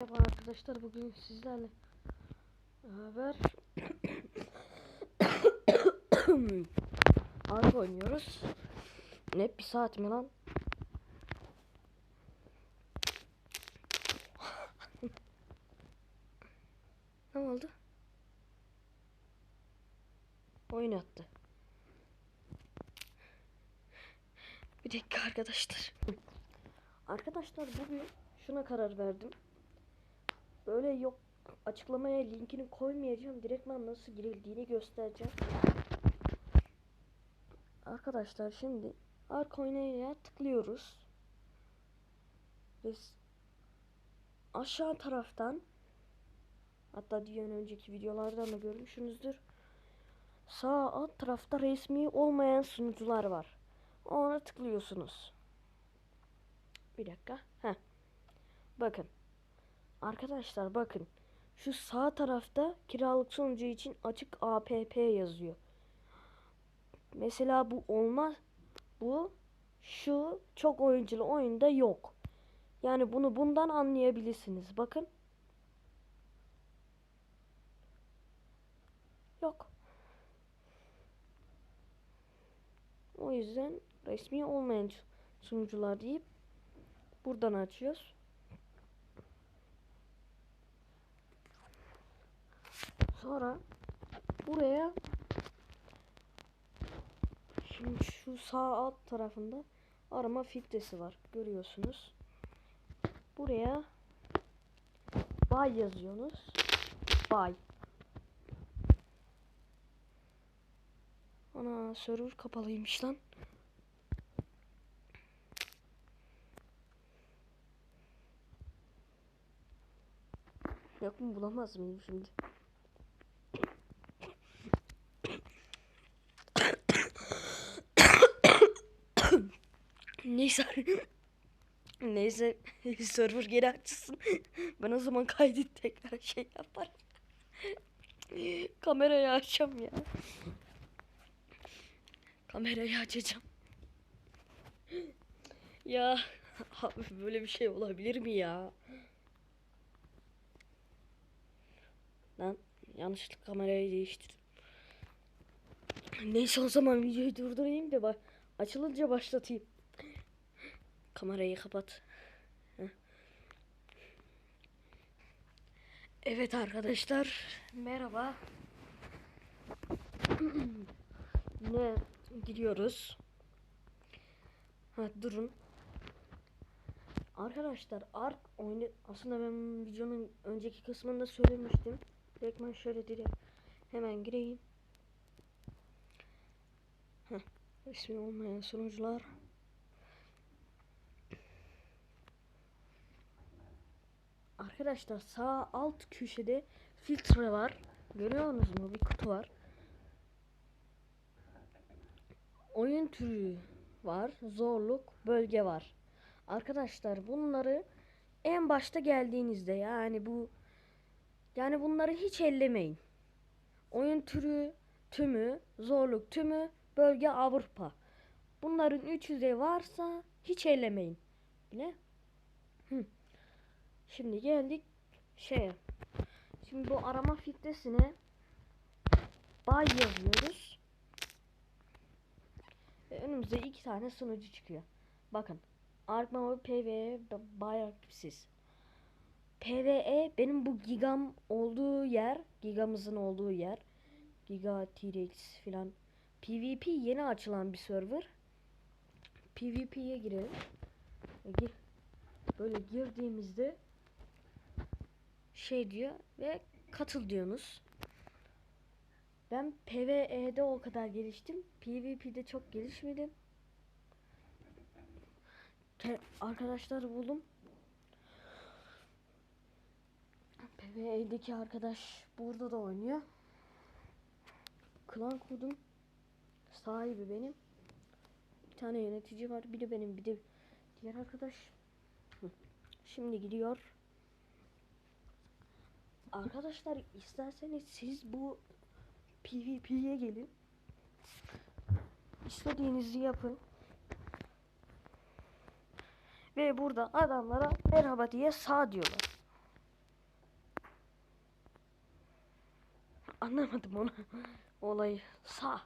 Merhaba arkadaşlar bugün sizlerle beraber Ark oynuyoruz. Ne bir saat mi lan? ne oldu? Oyun attı. Bir dakika arkadaşlar. Arkadaşlar bugün şuna karar verdim. Böyle yok açıklamaya linkini koymayacağım. Direktman nasıl girildiğini göstereceğim. Arkadaşlar şimdi oynayaya tıklıyoruz. S- aşağı taraftan hatta diğer önceki videolardan da görmüşsünüzdür. Sağ alt tarafta resmi olmayan sunucular var. Ona tıklıyorsunuz. Bir dakika. Heh. Bakın. Arkadaşlar bakın. Şu sağ tarafta kiralık sunucu için açık app yazıyor. Mesela bu olmaz. Bu şu çok oyunculu oyunda yok. Yani bunu bundan anlayabilirsiniz. Bakın. Yok. O yüzden resmi olmayan sunucular deyip buradan açıyoruz. Sonra buraya şimdi şu sağ alt tarafında arama filtresi var. Görüyorsunuz. Buraya bay yazıyorsunuz. Bay. Ana server kapalıymış lan. Yok mu bulamaz mıyım şimdi? Neyse. Neyse server geri açsın. Ben o zaman kaydet tekrar şey yaparım. Kamerayı açacağım ya. Kamerayı açacağım. Ya abi böyle bir şey olabilir mi ya? Lan yanlışlıkla kamerayı değiştirdim. Neyse o zaman videoyu durdurayım da bak açılınca başlatayım. Kamerayı kapat. Evet arkadaşlar merhaba. Yine gidiyoruz. Ha durun. Arkadaşlar Ark oyunu aslında ben videonun önceki kısmında söylemiştim. Direkt şöyle direkt hemen gireyim. Heh, ismi olmayan sunucular. Arkadaşlar sağ alt köşede filtre var. Görüyor musunuz mu? Bir kutu var. Oyun türü var. Zorluk, bölge var. Arkadaşlar bunları en başta geldiğinizde yani bu yani bunları hiç ellemeyin. Oyun türü tümü, zorluk tümü, bölge Avrupa. Bunların üçü de varsa hiç ellemeyin. Bile. Şimdi geldik şeye. Şimdi bu arama filtresine bay yazıyoruz. Ve önümüze iki tane sunucu çıkıyor. Bakın. Ark ve PVE bayağı siz. PVE benim bu gigam olduğu yer, gigamızın olduğu yer. Giga T-Rex filan. PvP yeni açılan bir server. PvP'ye girelim. E, gir. Böyle girdiğimizde şey diyor ve katıl diyorsunuz. Ben PvE'de o kadar geliştim. PvP'de çok gelişmedim. Arkadaşlar buldum. PvE'deki arkadaş burada da oynuyor. Klan kurdum. Sahibi benim. Bir tane yönetici var. Bir de benim bir de diğer arkadaş. Şimdi gidiyor. Arkadaşlar isterseniz siz bu PvP'ye gelin. İstediğinizi yapın. Ve burada adamlara merhaba diye sağ diyorlar. Anlamadım onu. Olayı sağ.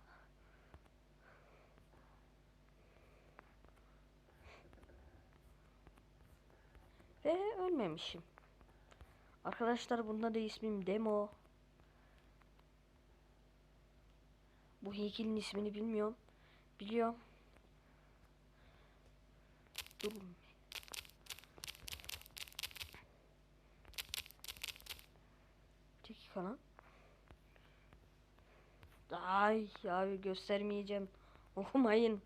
Ve ölmemişim. Arkadaşlar bunda da ismim Demo. Bu heykelin ismini bilmiyorum. Biliyorum. Durun. Dakika lan. Ay abi göstermeyeceğim. Okumayın.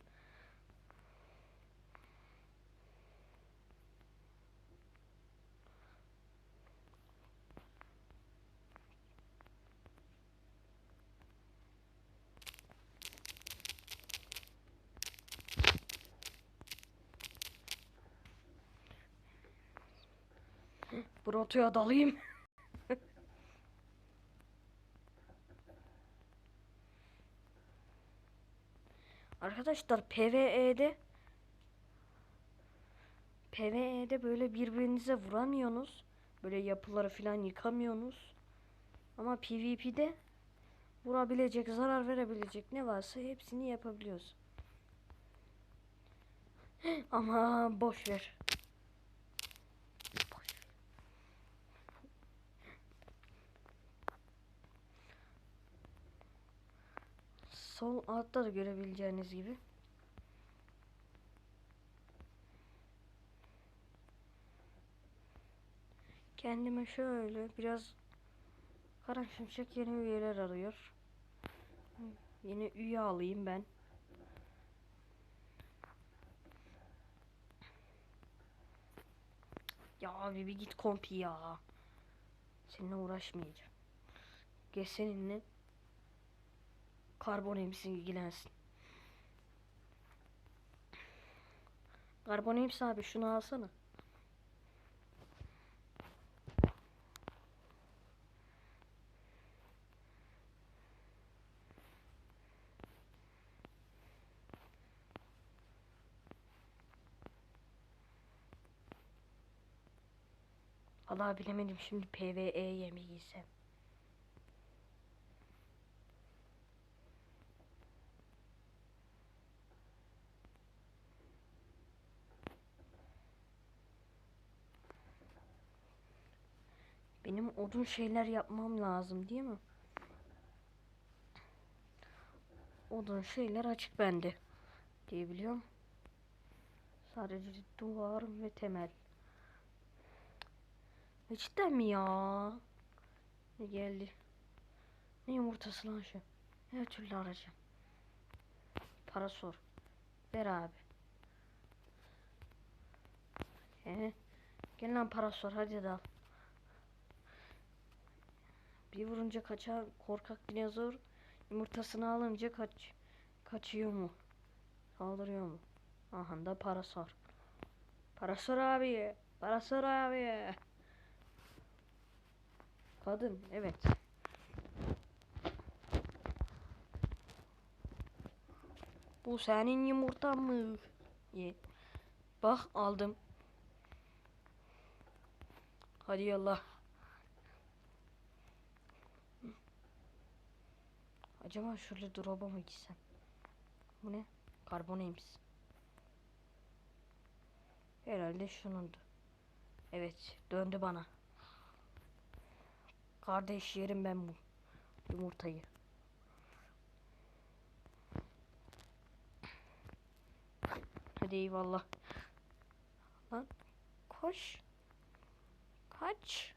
Brotoya dalayım. Arkadaşlar PvE'de PvE'de böyle birbirinize vuramıyorsunuz. Böyle yapıları falan yıkamıyorsunuz. Ama PvP'de vurabilecek, zarar verebilecek ne varsa hepsini yapabiliyoruz. Ama boş ver. Sol altta da görebileceğiniz gibi. Kendime şöyle biraz Kara Şimşek yeni üyeler arıyor. Yeni üye alayım ben. Ya abi bir git kompi ya. Seninle uğraşmayacağım. Geç seninle karbon emsin ilgilensin. Karbon ems abi şunu alsana. Allah bilemedim şimdi PvE yemeği yesem. Benim odun şeyler yapmam lazım değil mi? Odun şeyler açık bende diyebiliyorum. Sadece duvar ve temel. E cidden mi ya? Ne geldi? Ne yumurtası lan şu? Her türlü arayacağım. Para sor. Ver abi. He. Gel lan para sor hadi de al. Bir vurunca kaçar korkak dinozor yumurtasını alınca kaç kaçıyor mu? Saldırıyor mu? Aha da para sor. Para sor abi. Para sor abi. Kadın evet. Bu senin yumurtan mı? Ye. Bak aldım. Hadi yallah. Acaba şöyle drop'a mı gitsem? Bu ne? Karboneymiş. Herhalde şunundu. Evet döndü bana. Kardeş yerim ben bu yumurtayı. Hadi eyvallah. Lan koş. Kaç.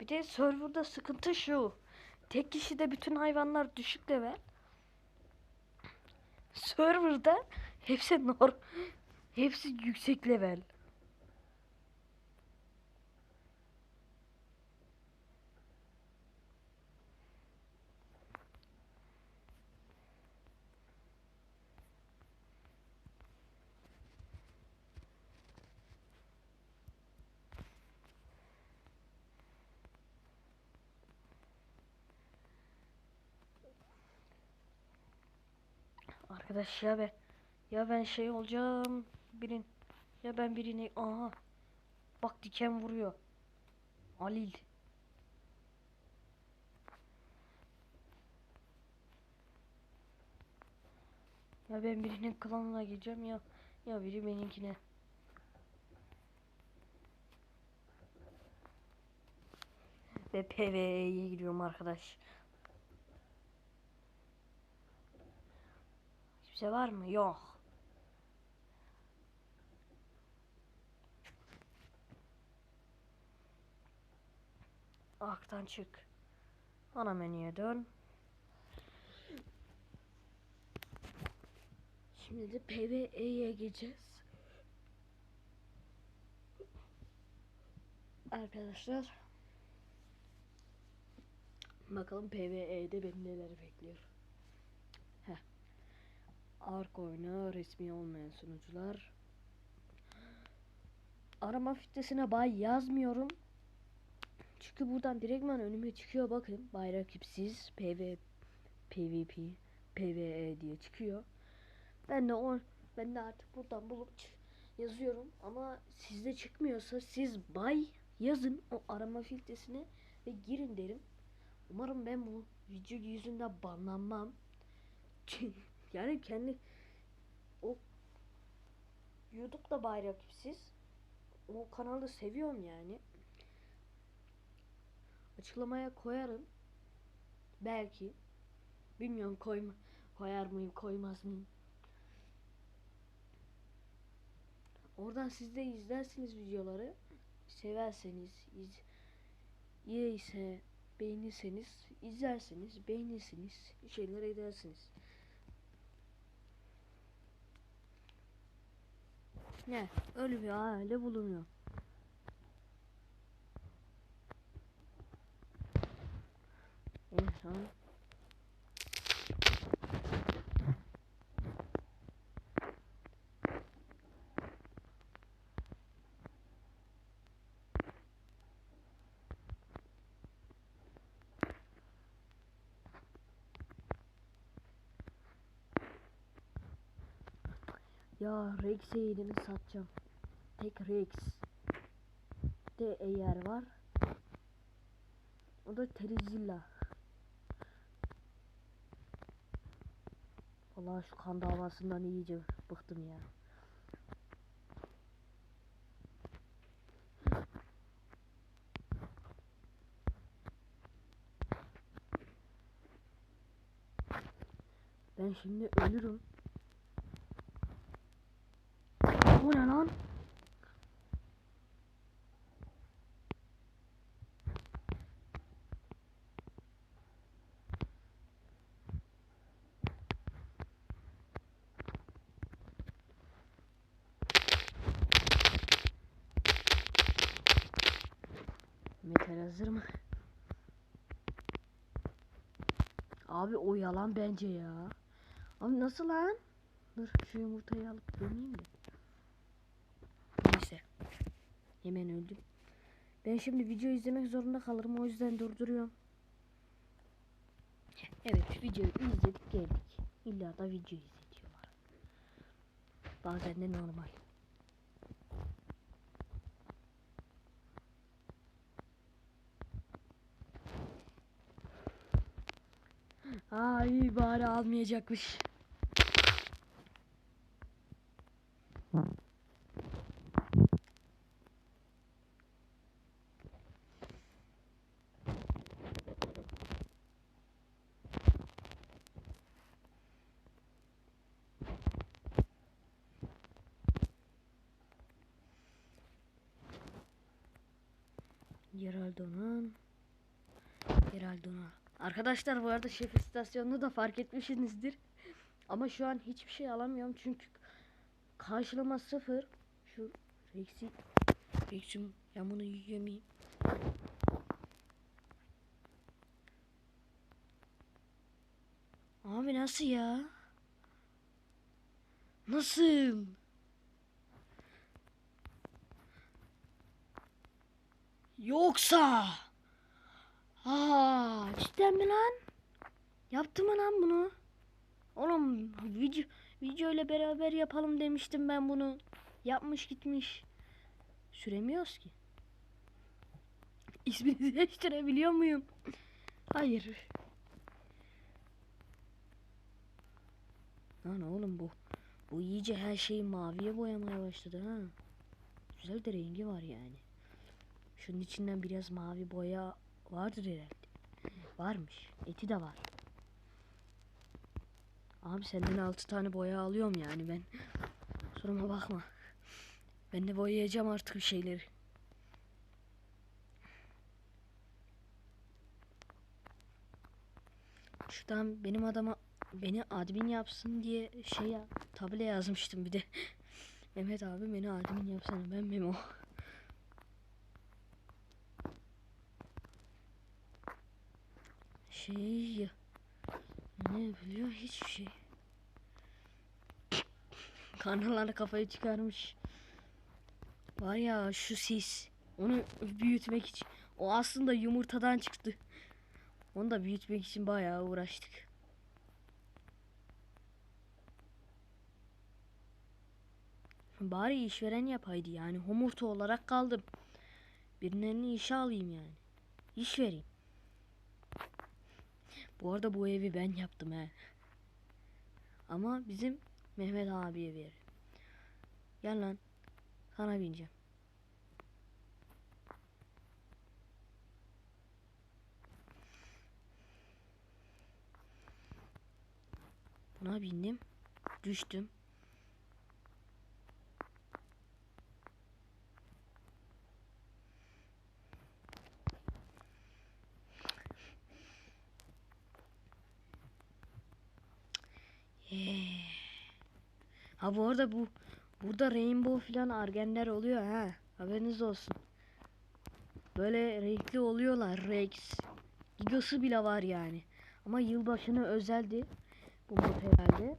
Bir de serverda sıkıntı şu. Tek kişide bütün hayvanlar düşük level. Serverda hepsi nor hepsi yüksek level. Arkadaş ya ben ya ben şey olacağım birin ya ben birini aha bak diken vuruyor. Alil. Ya ben birinin klanına gireceğim ya ya biri benimkine. Ve PvE'ye giriyorum arkadaş. Kimse var mı? Yok. Aktan çık. Ana menüye dön. Şimdi de PvE'ye geçeceğiz. Arkadaşlar. Bakalım PvE'de beni neler bekliyor. Ark oyunu resmi olmayan sunucular. Arama filtresine bay yazmıyorum. Çünkü buradan direktman önüme çıkıyor bakın. Bayrak ipsiz PV PvP PvE diye çıkıyor. Ben de o ben de artık buradan bulup yazıyorum ama sizde çıkmıyorsa siz bay yazın o arama filtresine ve girin derim. Umarım ben bu video yüzünden banlanmam. Yani kendi o YouTube'da bayrak ipsiz. O kanalı seviyorum yani. Açıklamaya koyarım. Belki. Bilmiyorum koyma koyar mıyım koymaz mıyım. Oradan siz de izlersiniz videoları. Severseniz, iz, ise beğenirseniz, izlersiniz, beğenirsiniz, şeyler edersiniz. Ne? Öyle bir aile bulunuyor. İnsan Ya Rex'e yedini satacağım. Tek Rex. De eğer var. O da Terizilla. Vallahi şu kan davasından iyice bıktım ya. Ben şimdi ölürüm. Bu ne lan? Metal hazır mı? Abi o yalan bence ya. Abi nasıl lan? Dur şu yumurtayı alıp döneyim de. Neyse. Hemen öldüm. Ben şimdi video izlemek zorunda kalırım. O yüzden durduruyorum. Evet videoyu izledik geldik. İlla da video izletiyorlar. Bazen de normal. Ay bari almayacakmış. Geraldo'nun Geraldona. Arkadaşlar bu arada şef istasyonunu da fark etmişsinizdir. Ama şu an hiçbir şey alamıyorum çünkü karşılama sıfır. Şu Rex'i Rex'im ben bunu yiyemeyim. Abi nasıl ya? Nasıl? Yoksa Aa, cidden mi lan? Yaptı mı lan bunu? Oğlum video, video ile beraber yapalım demiştim ben bunu. Yapmış gitmiş. Süremiyoruz ki. İsmini değiştirebiliyor muyum? Hayır. Lan oğlum bu. Bu iyice her şeyi maviye boyamaya başladı ha. Güzel de rengi var yani. Şunun içinden biraz mavi boya vardır herhalde. Varmış. Eti de var. Abi senden altı tane boya alıyorum yani ben. Soruma bakma. Ben de boyayacağım artık bir şeyleri. Şuradan benim adama beni admin yapsın diye şey tabela yazmıştım bir de. Mehmet abi beni admin yapsana ben Memo. Şey ne biliyor hiçbir şey. Karnalarla kafayı çıkarmış. Var ya şu sis. Onu büyütmek için. O aslında yumurtadan çıktı. Onu da büyütmek için bayağı uğraştık. Bari işveren yapaydı yani. Homurta olarak kaldım. Birilerini işe alayım yani. İş vereyim. Bu arada bu evi ben yaptım he. Ama bizim Mehmet abiye ver. Gel lan. Sana bineceğim. Buna bindim. Düştüm. Ha bu arada bu burada rainbow filan argenler oluyor ha. Haberiniz olsun. Böyle renkli oluyorlar. Rex. Gigası bile var yani. Ama yılbaşına özeldi. Bu mod herhalde.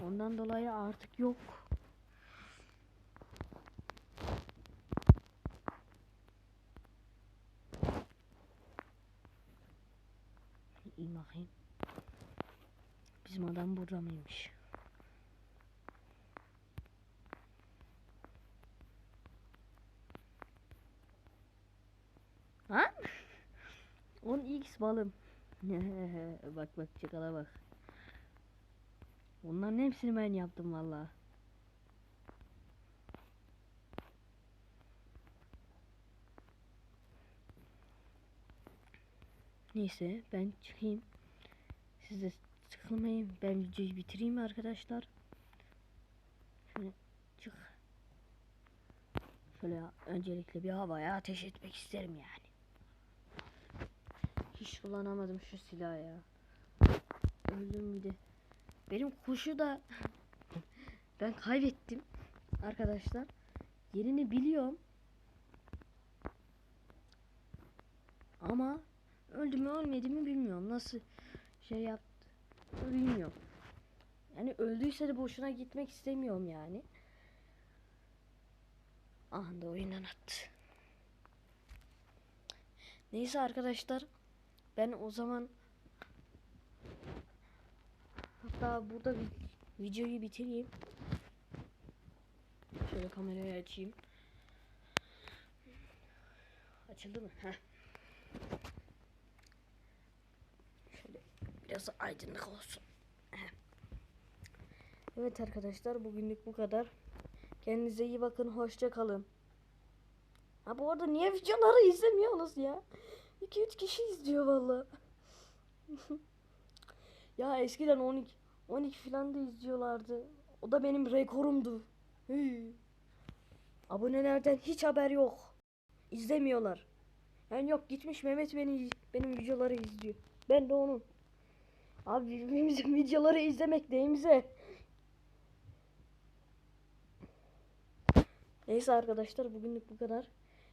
Ondan dolayı artık yok. İyi bakayım. Bizim adam burada mıymış? Ha? 10x balım. bak bak çakala bak. Onların hepsini ben yaptım valla. Neyse ben çıkayım. Siz de sıkılmayın. Ben videoyu bitireyim arkadaşlar. Şöyle çık. Şöyle öncelikle bir havaya ateş etmek isterim yani. Hiç kullanamadım şu silahı ya. Öldüm bir de. Benim kuşu da ben kaybettim arkadaşlar. Yerini biliyorum. Ama öldü mü ölmedi mi bilmiyorum. Nasıl şey yaptı bilmiyorum. Yani öldüyse de boşuna gitmek istemiyorum yani. Aha da oyundan attı. Neyse arkadaşlar. Ben o zaman hatta burada bir videoyu bitireyim. Şöyle kamerayı açayım. Açıldı mı? Heh. Biraz aydınlık olsun. Evet arkadaşlar bugünlük bu kadar. Kendinize iyi bakın. Hoşça kalın. Ha bu arada niye videoları izlemiyorsunuz ya? 2-3 kişi izliyor valla. ya eskiden 12 12 falan da izliyorlardı. O da benim rekorumdu. Hii. Abonelerden hiç haber yok. İzlemiyorlar. Yani yok gitmiş Mehmet beni benim videoları izliyor. Ben de onun. Abi birbirimizin videoları izlemek neyimize? Neyse arkadaşlar bugünlük bu kadar.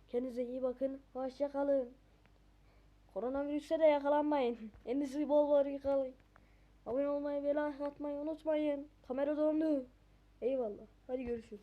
Kendinize iyi bakın. Hoşça kalın. Koronavirüse de yakalanmayın. Elinizi bol bol yıkayın. Abone olmayı ve like atmayı unutmayın. Kamera dondu. Eyvallah. Hadi görüşürüz.